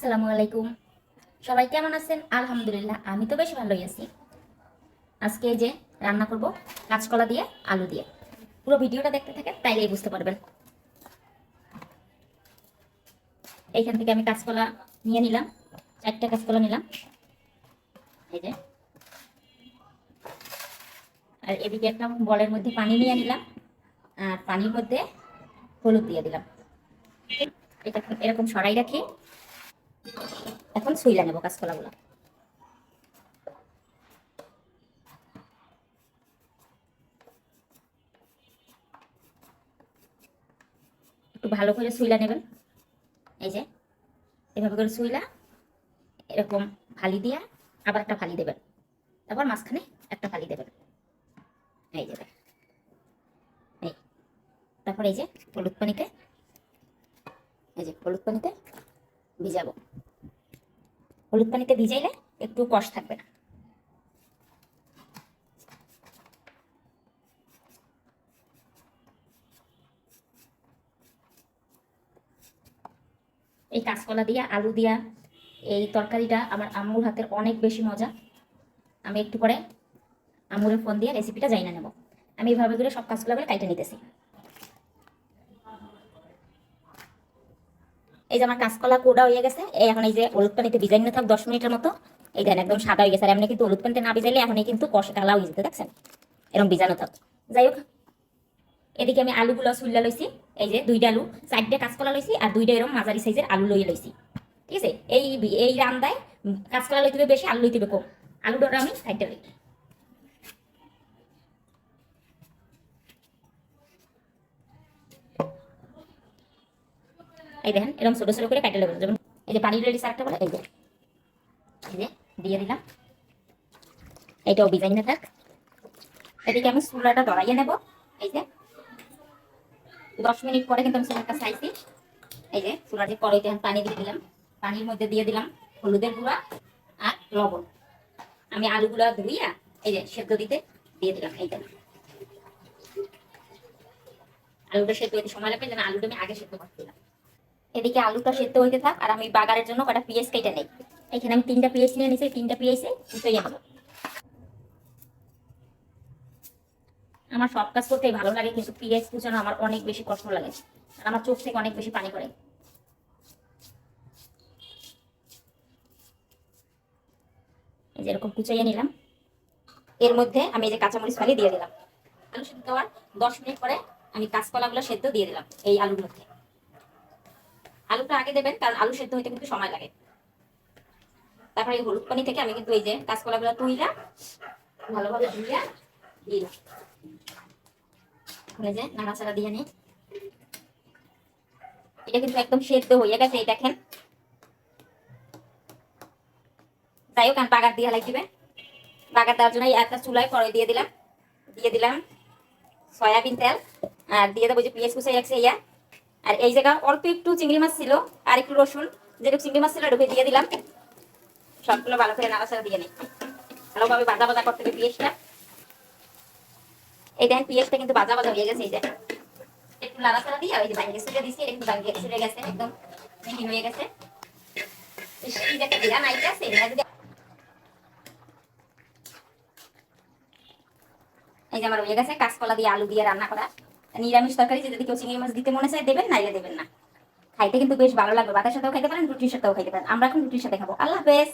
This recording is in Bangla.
আসসালামু আলাইকুম সবাই কেমন আছেন? আলহামদুলিল্লাহ, আমি তো বেশ ভালোই আছি। আজকে যে রান্না করব, কাঁচকলা দিয়ে, আলু দিয়ে। পুরো ভিডিওটা দেখতে থাকেন, তাইলেই বুঝতে পারবেন। এইখান থেকে আমি কাঁচকলা নিয়ে নিলাম, চারটা কাঁচকলা নিলাম। এই যে। আর এদিকে একটা বলের মধ্যে পানি নিয়ে নিলাম, আর পানির মধ্যে হলুদ দিয়ে দিলাম। এটা এরকম সরাই রাখি। এখন ছুইলা নেব কাঁচকলাগুলো একটু ভালো করে সুইলা নেবেন। এই যে, এভাবে করে সুইলা এরকম ফালি দিয়া আবার একটা ফালি দেবেন। তারপর মাঝখানে একটা ফালি দেবেন। এই যে এই, তারপর এই যে হলুদ পানিতে, এই যে হলুদ পানিতে ভিজাবো। হলুদ পানিতে ভিজাইলে একটু কষ থাকবে না। এই কাঁচকলা দিয়া, আলু দিয়া, এই তরকারিটা আমার আম্মুর হাতের অনেক বেশি মজা। আমি একটু পরে আম্মুরের ফোন দিয়ে রেসিপিটা জানি না নেব। আমি এইভাবে করে সব কাঁচকলাগুলো কাইটে নিতেছি। এই যে আমার কাঁচকলা কোড়া হয়ে গেছে, এই এখন এই যে হলুদ পানিতে ভিজাই নিতে থাক দশ মিনিটের মতো। এই দেন একদম সাদা হয়ে গেছে, আর এমনি কিন্তু হলুদ পানিতে না ভিজাইলে এখন কিন্তু কষে কালা হয়ে যেতে, দেখছেন? এরকম ভিজানো থাক। যাই হোক, এদিকে আমি আলুগুলো সুল্লা লইছি, এই যে দুইটা আলু, চারটে কাঁচকলা লইছি আর দুইটা এরকম মাঝারি সাইজের আলু লইয়ে লইছি, ঠিক আছে? এই এই রান্দায় কাঁচকলা লইতে বেশি, আলু লইতে কম। আলুটা আমি সাইডটা লই। এই দেখেন, এরকম ছোট ছোট করে কাটে যেমন এই যে পানির রেডি শাকটা বলে, এই যে এই যে, দিয়ে দিলাম। এইটাও ডিজাইন থাক। এদিকে আমি চুলাটা ধরাইয়ে নেব। এই যে, দশ মিনিট পরে কিন্তু আমি চুলাটা চাইছি এই যে চুলাটি কড়াইতে পানি দিয়ে দিলাম। পানির মধ্যে দিয়ে দিলাম হলুদের গুঁড়া আর লবণ। আমি আলুগুলো ধুইয়া এই যে সেদ্ধ দিতে দিয়ে দিলাম, এই যে। আলুটা সেদ্ধ হইতে সময় লাগবে, যেন আলুটা আমি আগে সেদ্ধ করছিলাম এদিকে আলুটা সেদ্ধ হইতে থাক, আর আমি বাগারের জন্য কটা পেঁয়াজ কেটে নেই। এখানে আমি তিনটা পেঁয়াজ নিয়ে নিয়েছি তিনটা পেঁয়াজে কুচিয়ে নেব আমার সব কাজ করতেই ভালো লাগে, কিন্তু পেঁয়াজ কুচানো আমার অনেক বেশি কষ্ট লাগে, আর আমার চোখ থেকে অনেক বেশি পানি পড়ে। এই যে এরকম কুচাইয়ে নিলাম। এর মধ্যে আমি এই যে কাঁচামরিচ ফালি দিয়ে দিলাম। আলু সেদ্ধ দেওয়ার দশ মিনিট পরে আমি কাঁচকলাগুলো সেদ্ধ দিয়ে দিলাম এই আলুর মধ্যে। আলুটা আগে দেবেন, কারণ আলু সেদ্ধ হইতে কিন্তু সময় লাগে। তারপরে এই হলুদ পানি থেকে আমি কিন্তু এই যে কাঁচকলাগুলো তুইলা, ভালোভাবে ধুইয়া দিলাম এই যে নাড়াচাড়া দিয়ে নিই এটা কিন্তু একদম সেদ্ধ হয়ে গেছে, এই দেখেন। যাই হোক, আমি বাগার দিয়ে লাগবে বাগার দেওয়ার জন্য একটা চুলায় কড়াই দিয়ে দিলাম। দিয়ে দিলাম সয়াবিন তেল, আর দিয়ে দেবো যে পেঁয়াজ কুচাই রাখছে ইয়া আর এই জায়গা অল্প একটু চিংড়ি মাছ ছিল আর একটু রসুন যেটুকু চিংড়ি মাছ ছিল ঢুকে দিয়ে দিলাম। সবগুলো ভালো করে নাড়াচাড়া দিয়ে নিই। ভালোভাবে ভাজা ভাজা করতে হবে পেঁয়াজটা। এই দেখেন, পেঁয়াজটা কিন্তু ভাজা ভাজা হয়ে গেছে, এই দেখেন। একটু নাড়াচাড়া দিয়ে, ওই যে একটু বাইরে সুরে গেছে, একদম মিহি হয়ে গেছে। এই আইতাছে এই যে আমার হয়ে গেছে, কাঁচকলা দিয়ে আলু দিয়ে রান্না করা। নিরামিষ তরকারি যদি কেউ চিংড়ি মাছ দিতে মনে চায় দেবেন নাইলে দেবেন না। খাইতে কিন্তু বেশ ভালো লাগবে। বাতাসের সাথেও খাইতে পারেন, রুটির সাথেও খাইতে পারেন। আমরা এখন রুটির সাথে খাব। আল্লাহ হাফেজ।